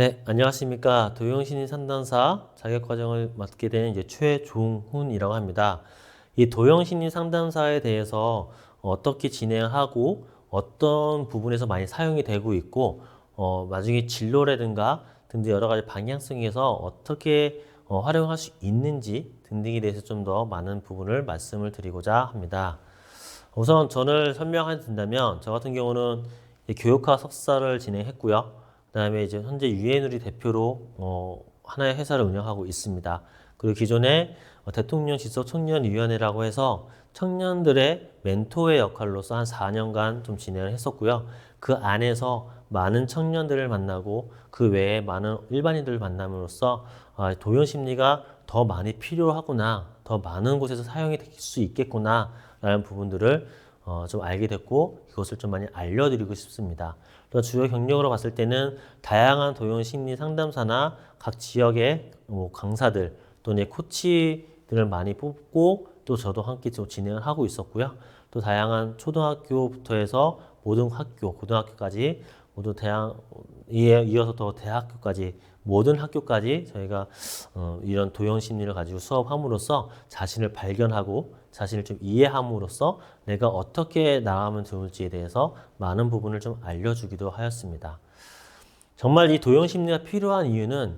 네, 안녕하십니까. 도용신인 상담사 자격과정을 맡게 된 이제 최종훈이라고 합니다. 이 도용신인 상담사에 대해서 어떻게 진행하고 어떤 부분에서 많이 사용이 되고 있고, 어, 나중에 진로라든가 등등 여러 가지 방향성에서 어떻게 어, 활용할 수 있는지 등등에 대해서 좀 더 많은 부분을 말씀을 드리고자 합니다. 우선 저를 설명한다면 저 같은 경우는 교육학 석사를 진행했고요. 그다음에 이제 현재 유엔우리 대표로 어, 하나의 회사를 운영하고 있습니다. 그리고 기존에 어, 대통령 지속 청년위원회라고 해서 청년들의 멘토의 역할로서 한 4년간 좀 진행을 했었고요. 그 안에서 많은 청년들을 만나고 그 외에 많은 일반인들을 만남으로써 아, 도연 심리가 더 많이 필요하구나, 더 많은 곳에서 사용이 될 수 있겠구나라는 부분들을 어, 좀 알게 됐고 이것을 좀 많이 알려드리고 싶습니다. 또 주요 경력으로 봤을 때는 다양한 도용 심리 상담사나 각 지역의 뭐 강사들 또는 코치들을 많이 뽑고 또 저도 함께 좀 진행을 하고 있었고요. 또 다양한 초등학교부터 해서 모든 학교, 고등학교까지 모두 대학 이어서 더 대학교까지 모든 학교까지 저희가 어, 이런 도형 심리를 가지고 수업함으로써 자신을 발견하고 자신을 좀 이해함으로써 내가 어떻게 나가면 좋을지에 대해서 많은 부분을 좀 알려주기도 하였습니다. 정말 이 도형 심리가 필요한 이유는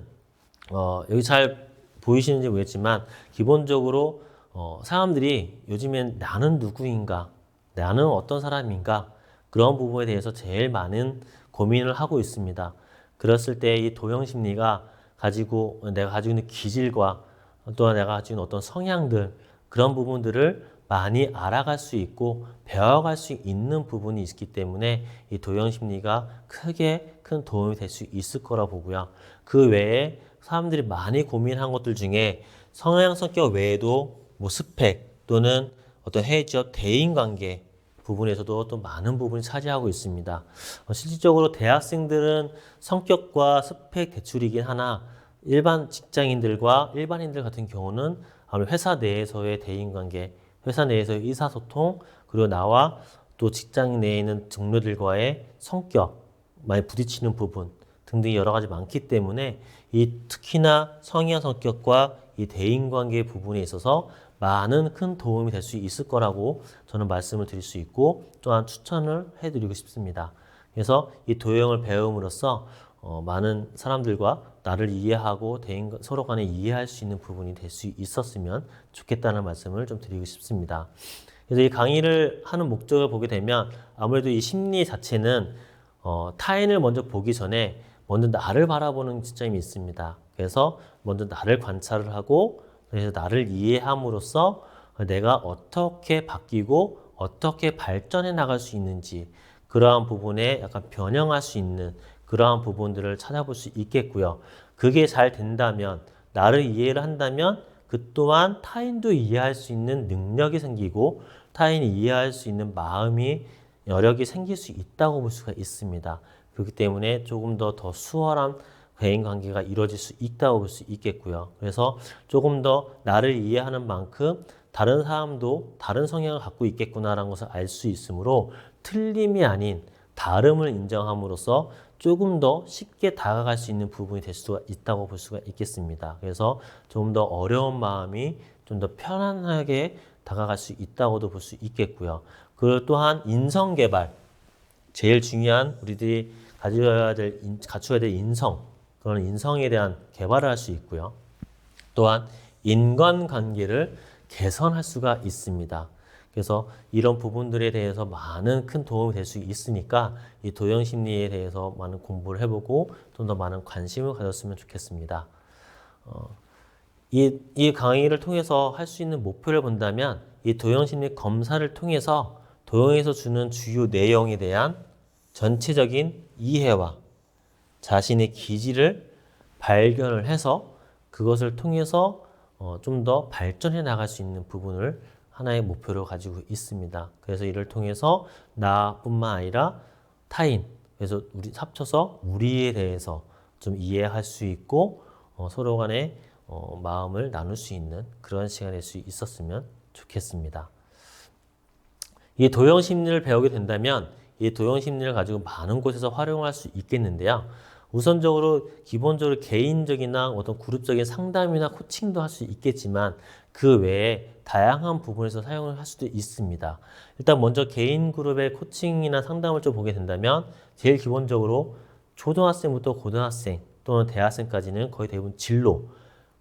어, 여기 잘 보이시는지 모르겠지만 기본적으로 어, 사람들이 요즘엔 나는 누구인가, 나는 어떤 사람인가 그런 부분에 대해서 제일 많은 고민을 하고 있습니다. 그랬을 때 이 도형 심리가 가지고 내가 가지고 있는 기질과 또한 내가 가지고 있는 어떤 성향들 그런 부분들을 많이 알아갈 수 있고 배워갈 수 있는 부분이 있기 때문에 이 도형 심리가 크게 큰 도움이 될 수 있을 거라 보고요. 그 외에 사람들이 많이 고민한 것들 중에 성향 성격 외에도 뭐 스펙 또는 어떤 해외 지역 대인 관계 부분에서도 또 많은 부분이 차지하고 있습니다. 어, 실질적으로 대학생들은 성격과 스펙 대출이긴 하나 일반 직장인들과 일반인들 같은 경우는 아무래도 회사 내에서의 대인관계, 회사 내에서의 의사소통, 그리고 나와 또 직장 내에 있는 동료들과의 성격, 많이 부딪히는 부분 등등이 여러 가지 많기 때문에 이 특히나 성향 성격과 이 대인관계 부분에 있어서 많은 큰 도움이 될 수 있을 거라고 저는 말씀을 드릴 수 있고 또한 추천을 해드리고 싶습니다. 그래서 이 도형을 배움으로써 어, 많은 사람들과 나를 이해하고 대인 서로 간에 이해할 수 있는 부분이 될 수 있었으면 좋겠다는 말씀을 좀 드리고 싶습니다. 그래서 이 강의를 하는 목적을 보게 되면 아무래도 이 심리 자체는 어, 타인을 먼저 보기 전에 먼저 나를 바라보는 시점이 있습니다. 그래서 먼저 나를 관찰을 하고 그래서 나를 이해함으로써 내가 어떻게 바뀌고 어떻게 발전해 나갈 수 있는지 그러한 부분에 약간 변형할 수 있는 그러한 부분들을 찾아볼 수 있겠고요. 그게 잘 된다면 나를 이해를 한다면 그 또한 타인도 이해할 수 있는 능력이 생기고 타인이 이해할 수 있는 마음이 여력이 생길 수 있다고 볼 수가 있습니다. 그렇기 때문에 조금 더 더 수월한 대인 관계가 이루어질 수 있다고 볼 수 있겠고요. 그래서 조금 더 나를 이해하는 만큼 다른 사람도 다른 성향을 갖고 있겠구나라는 것을 알 수 있으므로 틀림이 아닌 다름을 인정함으로써 조금 더 쉽게 다가갈 수 있는 부분이 될 수가 있다고 볼 수가 있겠습니다. 그래서 좀더 어려운 마음이 좀 더 편안하게 다가갈 수 있다고도 볼 수 있겠고요. 그리고 또한 인성 개발 제일 중요한 우리들이 가져야 될 갖춰야 될 인성 그런 인성에 대한 개발을 할 수 있고요. 또한 인간관계를 개선할 수가 있습니다. 그래서 이런 부분들에 대해서 많은 큰 도움이 될 수 있으니까 이 도형 심리에 대해서 많은 공부를 해보고 좀 더 많은 관심을 가졌으면 좋겠습니다. 어, 이, 이 강의를 통해서 할 수 있는 목표를 본다면 이 도형 심리 검사를 통해서 도형에서 주는 주요 내용에 대한 전체적인 이해와 자신의 기질을 발견을 해서 그것을 통해서 어, 좀 더 발전해 나갈 수 있는 부분을 하나의 목표로 가지고 있습니다. 그래서 이를 통해서 나뿐만 아니라 타인, 그래서 우리 합쳐서 우리에 대해서 좀 이해할 수 있고 어, 서로 간에 어, 마음을 나눌 수 있는 그런 시간이 될수 있었으면 좋겠습니다. 이 도형 심리를 배우게 된다면 이 도형 심리를 가지고 많은 곳에서 활용할 수 있겠는데요. 우선적으로 기본적으로 개인적이나 어떤 그룹적인 상담이나 코칭도 할 수 있겠지만 그 외에 다양한 부분에서 사용을 할 수도 있습니다. 일단 먼저 개인 그룹의 코칭이나 상담을 좀 보게 된다면 제일 기본적으로 초등학생부터 고등학생 또는 대학생까지는 거의 대부분 진로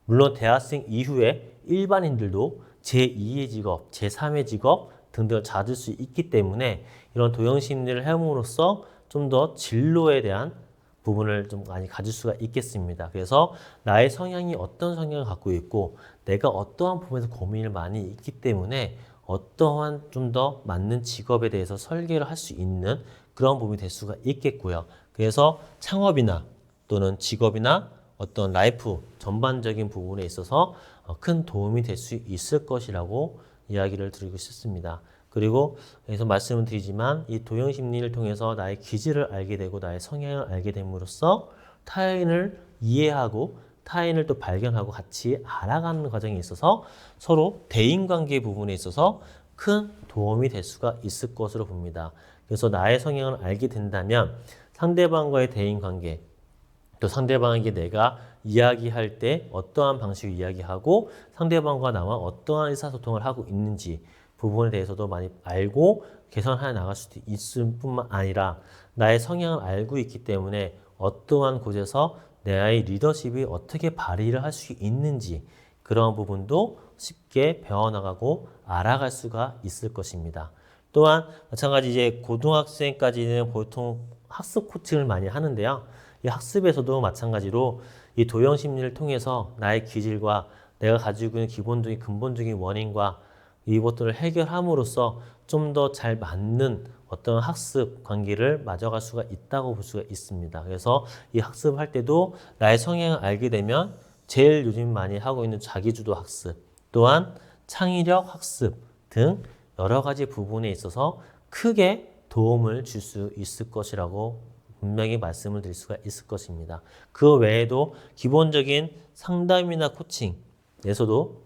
물론 대학생 이후에 일반인들도 제2의 직업, 제3의 직업 등등을 찾을 수 있기 때문에 이런 도형 심리를 해봄으로써 좀 더 진로에 대한 부분을 좀 많이 가질 수가 있겠습니다. 그래서 나의 성향이 어떤 성향을 갖고 있고 내가 어떠한 부분에서 고민을 많이 있기 때문에 어떠한 좀 더 맞는 직업에 대해서 설계를 할 수 있는 그런 부분이 될 수가 있겠고요. 그래서 창업이나 또는 직업이나 어떤 라이프 전반적인 부분에 있어서 어, 큰 도움이 될 수 있을 것이라고 이야기를 드리고 싶습니다. 그리고 여기서 말씀을 드리지만 이 도형 심리를 통해서 나의 기질을 알게 되고 나의 성향을 알게 됨으로써 타인을 이해하고 타인을 또 발견하고 같이 알아가는 과정에 있어서 서로 대인 관계 부분에 있어서 큰 도움이 될 수가 있을 것으로 봅니다. 그래서 나의 성향을 알게 된다면 상대방과의 대인 관계 또 상대방에게 내가 이야기할 때 어떠한 방식으로 이야기하고 상대방과 나와 어떠한 의사소통을 하고 있는지 부분에 대해서도 많이 알고 개선해 나갈 수도 있을 뿐만 아니라 나의 성향을 알고 있기 때문에 어떠한 곳에서 나의 리더십이 어떻게 발휘를 할 수 있는지 그런 부분도 쉽게 배워나가고 알아갈 수가 있을 것입니다. 또한 마찬가지 이제 고등학생까지는 보통 학습 코칭을 많이 하는데요. 이 학습에서도 마찬가지로 이 도형 심리를 통해서 나의 기질과 내가 가지고 있는 기본적인 근본적인 원인과 이것들을 해결함으로써 좀 더 잘 맞는 어떤 학습 관계를 맞아갈 수가 있다고 볼 수가 있습니다. 그래서 이 학습할 때도 나의 성향을 알게 되면 제일 요즘 많이 하고 있는 자기주도 학습 또한 창의력 학습 등 여러 가지 부분에 있어서 크게 도움을 줄 수 있을 것이라고 분명히 말씀을 드릴 수가 있을 것입니다. 그 외에도 기본적인 상담이나 코칭에서도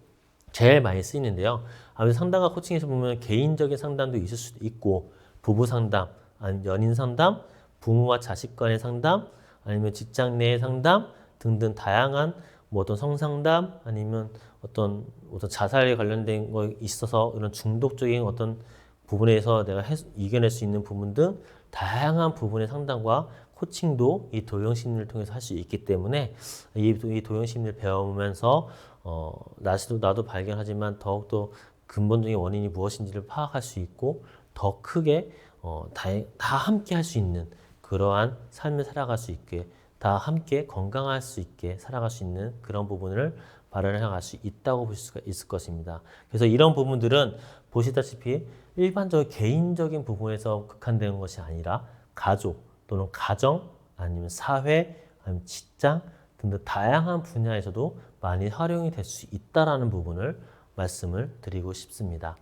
제일 많이 쓰이는데요. 아무래도 상담과 코칭에서 보면 개인적인 상담도 있을 수도 있고 부부 상담, 아니면 연인 상담, 부모와 자식 간의 상담, 아니면 직장 내의 상담 등등 다양한 뭐 어떤 성상담 아니면 어떤 어떤 자살에 관련된 거 있어서 이런 중독적인 어떤 부분에서 내가 해, 이겨낼 수 있는 부분 등 다양한 부분의 상담과 코칭도 이 도형 심리를 통해서 할 수 있기 때문에 이, 이 도형 심리를 배우면서 어, 나도 나도 발견하지만 더욱더 근본적인 원인이 무엇인지를 파악할 수 있고 더 크게 어, 다, 다 함께 할 수 있는 그러한 삶을 살아갈 수 있게 다 함께 건강할 수 있게 살아갈 수 있는 그런 부분을 발현해 나갈 수 있다고 볼 수가 있을 것입니다. 그래서 이런 부분들은 보시다시피 일반적인 개인적인 부분에서 극한되는 것이 아니라 가족 또는 가정 아니면 사회 아니면 직장 등등 다양한 분야에서도 많이 활용이 될 수 있다라는 부분을 말씀을 드리고 싶습니다.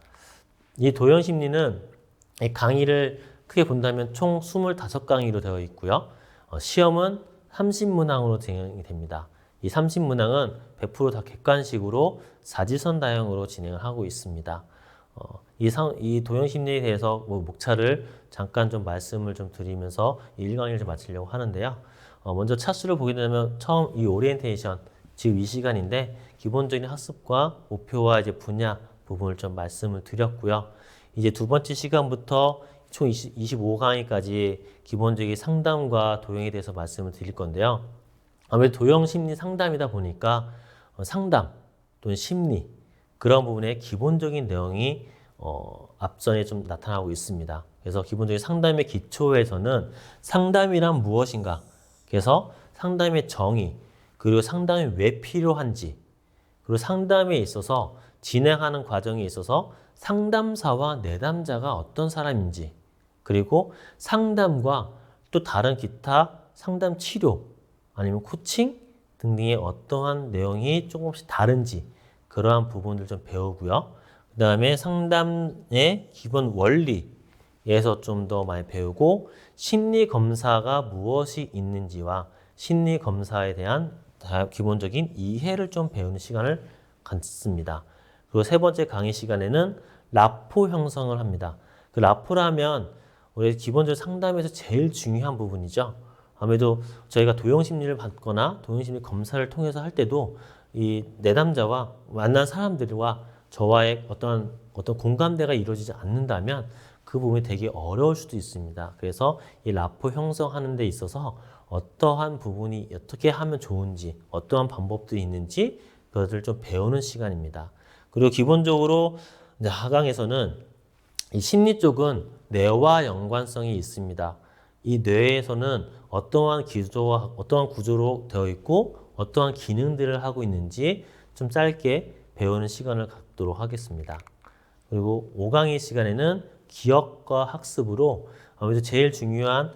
이 도형 심리는 이 강의를 크게 본다면 총 25강의로 되어 있고요. 어, 시험은 30문항으로 진행이 됩니다. 이 30문항은 100%다 객관식으로 사지선 다형으로 진행을 하고 있습니다. 어, 이, 상, 이 도형 심리에 대해서 뭐 목차를 잠깐 좀 말씀을 좀 드리면서 이 1강의를 좀 마치려고 하는데요. 어, 먼저 차수를 보게 되면 처음 이 오리엔테이션, 지금 이 시간인데 기본적인 학습과 목표와 이제 분야 부분을 좀 말씀을 드렸고요. 이제 두 번째 시간부터 총 20, 25강의까지 기본적인 상담과 도형에 대해서 말씀을 드릴 건데요. 아무래도 도형 심리 상담이다 보니까 어, 상담 또는 심리 그런 부분의 기본적인 내용이 어, 앞전에 좀 나타나고 있습니다. 그래서 기본적인 상담의 기초에서는 상담이란 무엇인가, 그래서 상담의 정의, 그리고 상담이 왜 필요한지, 그리고 상담에 있어서 진행하는 과정에 있어서 상담사와 내담자가 어떤 사람인지, 그리고 상담과 또 다른 기타 상담 치료 아니면 코칭 등등의 어떠한 내용이 조금씩 다른지 그러한 부분들 좀 배우고요. 그 다음에 상담의 기본 원리에서 좀 더 많이 배우고 심리 검사가 무엇이 있는지와 심리 검사에 대한 기본적인 이해를 좀 배우는 시간을 갖습니다. 그리고 세 번째 강의 시간에는 라포 형성을 합니다. 그 라포라면 우리 기본적으로 상담에서 제일 중요한 부분이죠. 아무래도 저희가 도형 심리를 받거나 도형 심리 검사를 통해서 할 때도 이 내담자와 만난 사람들과 저와의 어떤 어떤 공감대가 이루어지지 않는다면 그 부분이 되게 어려울 수도 있습니다. 그래서 이 라포 형성하는 데 있어서 어떠한 부분이 어떻게 하면 좋은지, 어떠한 방법들이 있는지 그것을 좀 배우는 시간입니다. 그리고 기본적으로 이제 하강에서는 이 심리 쪽은 뇌와 연관성이 있습니다. 이 뇌에서는 어떠한 기조와 어떠한 구조로 되어 있고 어떠한 기능들을 하고 있는지 좀 짧게 배우는 시간을 갖도록 하겠습니다. 그리고 5강의 시간에는 기억과 학습으로 아무래도 제일 중요한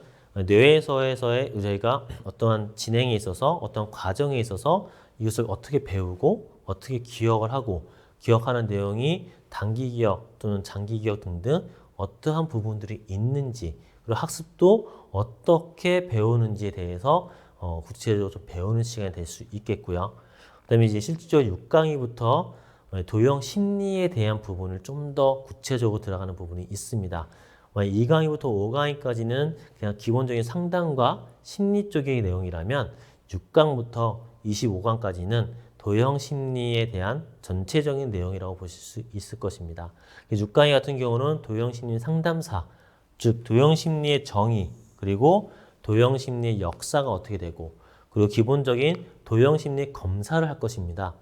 뇌에서에서의 저희가 어떠한 진행에 있어서 어떤 과정에 있어서 이것을 어떻게 배우고 어떻게 기억을 하고 기억하는 내용이 단기 기억 또는 장기 기억 등등 어떠한 부분들이 있는지 그리고 학습도 어떻게 배우는지에 대해서 어, 구체적으로 좀 배우는 시간이 될 수 있겠고요. 그다음에 이제 실질적으로 6강의부터 도형 심리에 대한 부분을 좀 더 구체적으로 들어가는 부분이 있습니다. 2강의부터 5강의까지는 그냥 기본적인 상담과 심리 쪽의 내용이라면 6강부터 25강까지는 도형 심리에 대한 전체적인 내용이라고 보실 수 있을 것입니다. 6강의 같은 경우는 도형 심리 상담사, 즉 도형 심리의 정의, 그리고 도형 심리의 역사가 어떻게 되고, 그리고 기본적인 도형 심리 검사를 할 것입니다.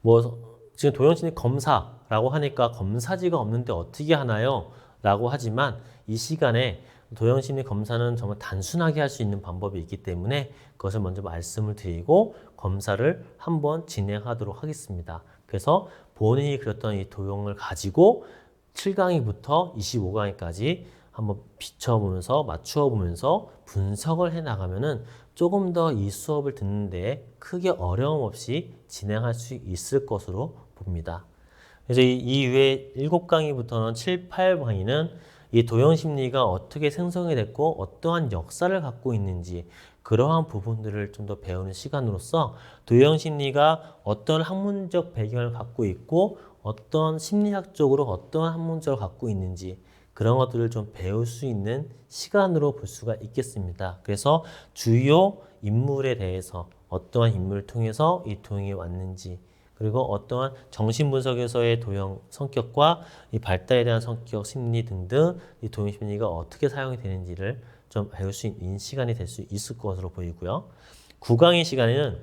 뭐 지금 도형 심리 검사라고 하니까 검사지가 없는데 어떻게 하나요? 라고 하지만 이 시간에 도형심리 검사는 정말 단순하게 할 수 있는 방법이 있기 때문에 그것을 먼저 말씀을 드리고 검사를 한번 진행하도록 하겠습니다. 그래서 본인이 그렸던 이 도형을 가지고 7강의부터 25강의까지 한번 비춰보면서 맞추어 보면서 분석을 해 나가면은 조금 더 이 수업을 듣는데 크게 어려움 없이 진행할 수 있을 것으로 봅니다. 그래서 이, 이외에 7강의부터는 7, 8강의는 이 도형 심리가 어떻게 생성이 됐고 어떠한 역사를 갖고 있는지 그러한 부분들을 좀 더 배우는 시간으로서 도형 심리가 어떤 학문적 배경을 갖고 있고 어떤 심리학적으로 어떠한 학문적을 갖고 있는지 그런 것들을 좀 배울 수 있는 시간으로 볼 수가 있겠습니다. 그래서 주요 인물에 대해서 어떠한 인물을 통해서 이 도형이 왔는지 그리고 어떠한 정신분석에서의 도형 성격과 이 발달에 대한 성격, 심리 등등 이 도형 심리가 어떻게 사용이 되는지를 좀 배울 수 있는 시간이 될 수 있을 것으로 보이고요. 구강의 시간에는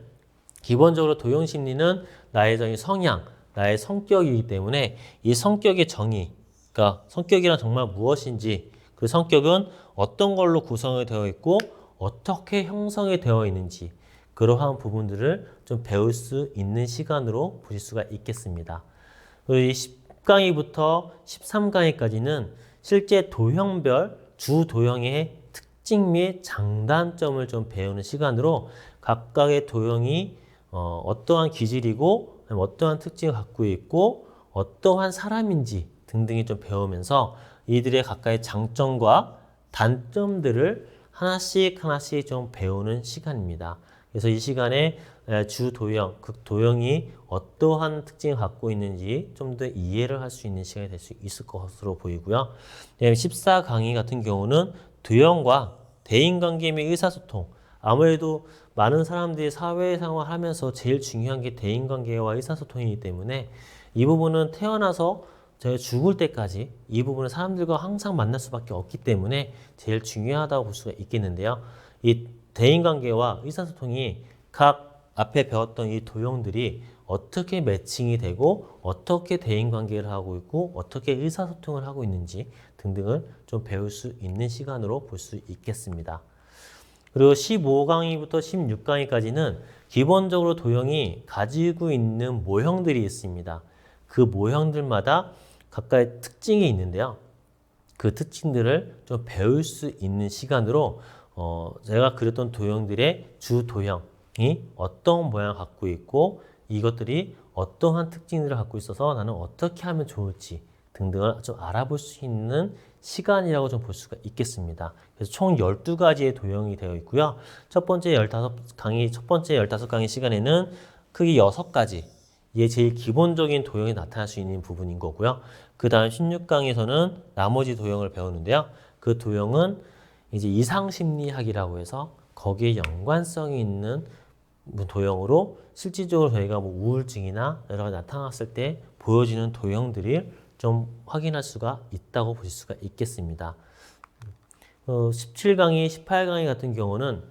기본적으로 도형 심리는 나의 정의 성향, 나의 성격이기 때문에 이 성격의 정의, 그러니까 성격이란 정말 무엇인지 그 성격은 어떤 걸로 구성이 되어 있고 어떻게 형성이 되어 있는지 그러한 부분들을 좀 배울 수 있는 시간으로 보실 수가 있겠습니다. 이 10강의부터 13강의까지는 실제 도형별 주 도형의 특징 및 장단점을 좀 배우는 시간으로 각각의 도형이 어, 어떠한 기질이고 어떠한 특징을 갖고 있고 어떠한 사람인지 등등이 좀 배우면서 이들의 각각의 장점과 단점들을 하나씩 하나씩 좀 배우는 시간입니다. 그래서 이 시간에 주 도형, 극 도형이 어떠한 특징을 갖고 있는지 좀 더 이해를 할 수 있는 시간이 될 수 있을 것으로 보이고요. 14 강의 같은 경우는 도형과 대인관계 및 의사소통. 아무래도 많은 사람들이 사회생활 하면서 제일 중요한 게 대인관계와 의사소통이기 때문에 이 부분은 태어나서 제가 죽을 때까지 이 부분은 사람들과 항상 만날 수밖에 없기 때문에 제일 중요하다고 볼 수가 있겠는데요. 이 대인관계와 의사소통이 각 앞에 배웠던 이 도형들이 어떻게 매칭이 되고 어떻게 대인관계를 하고 있고 어떻게 의사소통을 하고 있는지 등등을 좀 배울 수 있는 시간으로 볼 수 있겠습니다. 그리고 15강의부터 16강의까지는 기본적으로 도형이 가지고 있는 모형들이 있습니다. 그 모형들마다 각각의 특징이 있는데요. 그 특징들을 좀 배울 수 있는 시간으로 어, 제가 그렸던 도형들의 주 도형이 어떤 모양을 갖고 있고 이것들이 어떠한 특징들을 갖고 있어서 나는 어떻게 하면 좋을지 등등을 좀 알아볼 수 있는 시간이라고 좀 볼 수가 있겠습니다. 그래서 총 12가지의 도형이 되어 있고요. 첫 번째 15강의, 첫 번째 15강의 시간에는 크게 6가지, 이게 제일 기본적인 도형이 나타날 수 있는 부분인 거고요. 그 다음 16강에서는 나머지 도형을 배우는데요. 그 도형은 이제 이상 심리학이라고 해서 거기에 연관성이 있는 뭐 도형으로 실질적으로 저희가 뭐 우울증이나 여러 가지 나타났을 때 보여지는 도형들을 좀 확인할 수가 있다고 보실 수가 있겠습니다. 어, 17강의, 18강의 같은 경우는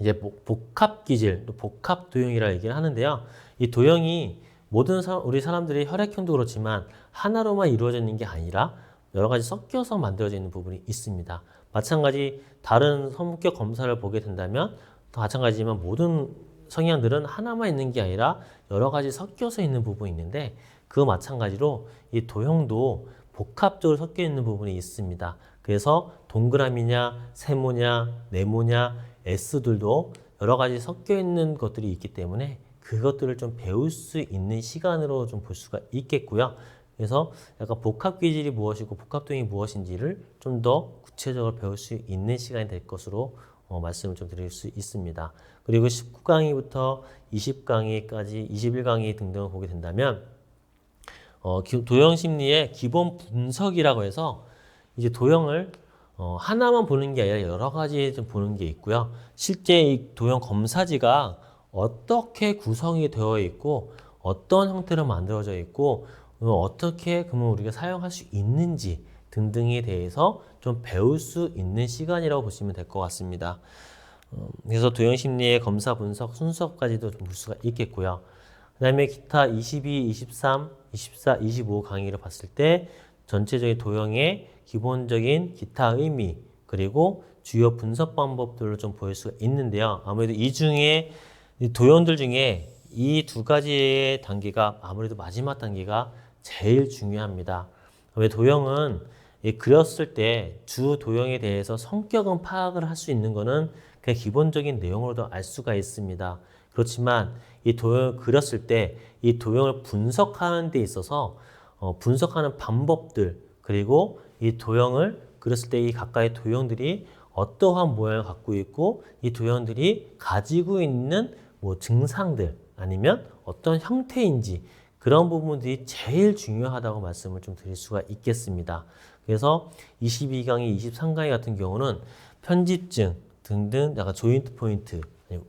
이제 복- 복합 기질, 또 복합 도형이라 얘기를 하는데요. 이 도형이 모든 사, 우리 사람들이 혈액형도 그렇지만 하나로만 이루어져 있는 게 아니라 여러 가지 섞여서 만들어져 있는 부분이 있습니다. 마찬가지 다른 성격 검사를 보게 된다면 또 마찬가지지만 모든 성향들은 하나만 있는 게 아니라 여러 가지 섞여서 있는 부분이 있는데 그 마찬가지로 이 도형도 복합적으로 섞여 있는 부분이 있습니다. 그래서 동그라미냐, 세모냐, 네모냐, S들도 여러 가지 섞여 있는 것들이 있기 때문에 그것들을 좀 배울 수 있는 시간으로 좀 볼 수가 있겠고요. 그래서 약간 복합 기질이 무엇이고 복합 도형이 무엇인지를 좀 더 구체적으로 배울 수 있는 시간이 될 것으로 어, 말씀을 좀 드릴 수 있습니다. 그리고 19강의부터 20강의까지 21강의 등등을 보게 된다면 어, 기- 도형 심리의 기본 분석이라고 해서 이제 도형을 어, 하나만 보는 게 아니라 여러 가지 좀 보는 게 있고요. 실제 이 도형 검사지가 어떻게 구성이 되어 있고 어떤 형태로 만들어져 있고 어, 어떻게 그러면 우리가 사용할 수 있는지 등등에 대해서 좀 배울 수 있는 시간이라고 보시면 될 것 같습니다. 어, 그래서 도형 심리의 검사 분석 순서까지도 좀볼 수가 있겠고요. 그 다음에 기타 22, 23, 24, 25 강의를 봤을 때 전체적인 도형의 기본적인 기타 의미 그리고 주요 분석 방법들을 좀 보일 수가 있는데요. 아무래도 이 중에 이 도형들 중에 이 두 가지의 단계가 아무래도 마지막 단계가 제일 중요합니다. 왜 도형은 이 그렸을 때 주 도형에 대해서 성격은 파악을 할 수 있는 거는 그냥 기본적인 내용으로도 알 수가 있습니다. 그렇지만 이 도형을 그렸을 때 이 도형을 분석하는 데 있어서 어, 분석하는 방법들 그리고 이 도형을 그렸을 때 이 각각의 도형들이 어떠한 모양을 갖고 있고 이 도형들이 가지고 있는 뭐 증상들 아니면 어떤 형태인지 그런 부분들이 제일 중요하다고 말씀을 좀 드릴 수가 있겠습니다. 그래서 22강의, 23강의 같은 경우는 편집증 등등 약간 조인트 포인트,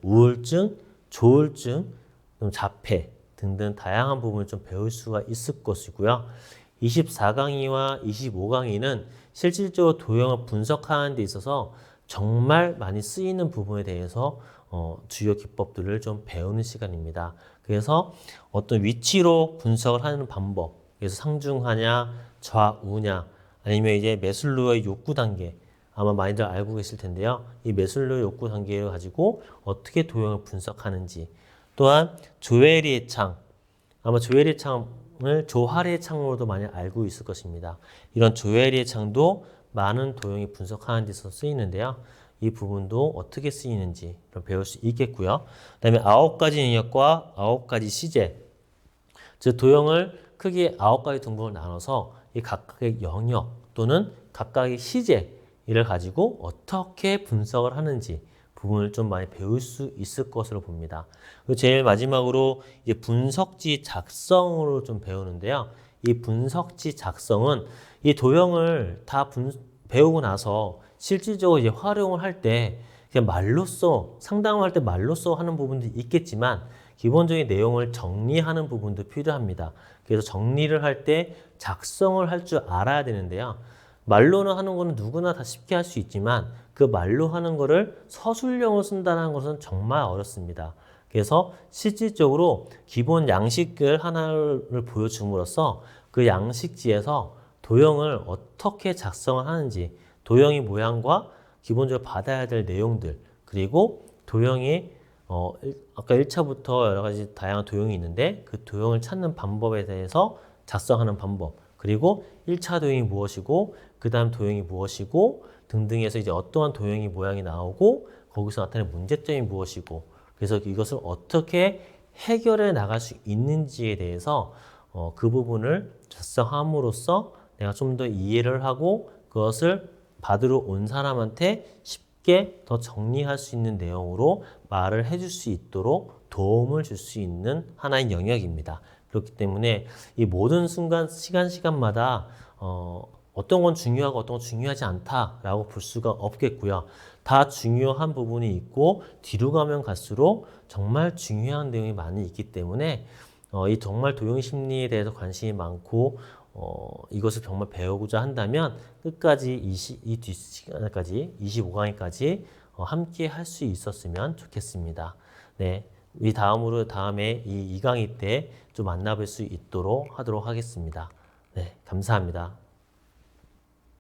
우울증, 조울증, 좀 자폐 등등 다양한 부분을 좀 배울 수가 있을 것이고요. 24강의와 25강의는 실질적으로 도형을 분석하는 데 있어서 정말 많이 쓰이는 부분에 대해서 어, 주요 기법들을 좀 배우는 시간입니다. 그래서 어떤 위치로 분석을 하는 방법, 그래서 상중하냐, 좌우냐, 아니면 이제 메슬로의 욕구 단계, 아마 많이들 알고 계실 텐데요. 이 메슬로의 욕구 단계를 가지고 어떻게 도형을 분석하는지, 또한 조엘리의 창, 아마 조엘리의 창을 조하리의 창으로도 많이 알고 있을 것입니다. 이런 조엘리의 창도 많은 도형이 분석하는 데 있어서 쓰이는데요. 이 부분도 어떻게 쓰이는지 배울 수 있겠고요. 그 다음에 아홉 가지 능력과 아홉 가지 시제, 즉 도형을 크게 아홉 가지 등분을 나눠서 이 각각의 영역 또는 각각의 시제 이를 가지고 어떻게 분석을 하는지 부분을 좀 많이 배울 수 있을 것으로 봅니다. 그리고 제일 마지막으로 이제 분석지 작성으로 좀 배우는데요. 이 분석지 작성은 이 도형을 다 분, 배우고 나서 실질적으로 이제 활용을 할 때 그냥 말로써 상담을 할 때 말로써 하는 부분도 있겠지만 기본적인 내용을 정리하는 부분도 필요합니다. 그래서 정리를 할 때 작성을 할 줄 알아야 되는데요. 말로는 하는 거는 누구나 다 쉽게 할 수 있지만 그 말로 하는 거를 서술형으로 쓴다는 것은 정말 어렵습니다. 그래서 실질적으로 기본 양식을 하나를 보여줌으로써 그 양식지에서 도형을 어떻게 작성을 하는지 도형의 모양과 기본적으로 받아야 될 내용들 그리고 도형의 어, 일- 아까 1차부터 여러 가지 다양한 도형이 있는데 그 도형을 찾는 방법에 대해서 작성하는 방법 그리고 1차 도형이 무엇이고 그 다음 도형이 무엇이고 등등해서 이제 어떠한 도형이 모양이 나오고 거기서 나타나는 문제점이 무엇이고 그래서 이것을 어떻게 해결해 나갈 수 있는지에 대해서 어, 그 부분을 작성함으로써 내가 좀 더 이해를 하고 그것을 받으러 온 사람한테 쉽게 더 정리할 수 있는 내용으로 말을 해줄 수 있도록 도움을 줄 수 있는 하나의 영역입니다. 그렇기 때문에 이 모든 순간 시간 시간마다 어, 어떤 건 중요하고 어떤 건 중요하지 않다라고 볼 수가 없겠고요. 다 중요한 부분이 있고 뒤로 가면 갈수록 정말 중요한 내용이 많이 있기 때문에 어, 이 정말 도형 심리에 대해서 관심이 많고 어, 이것을 정말 배우고자 한다면 끝까지 이, 뒷시간까지 25강의까지 어, 함께 할 수 있었으면 좋겠습니다. 네. 이 다음으로 다음에 이 2강의 때 좀 만나뵐 수 있도록 하도록 하겠습니다. 네. 감사합니다.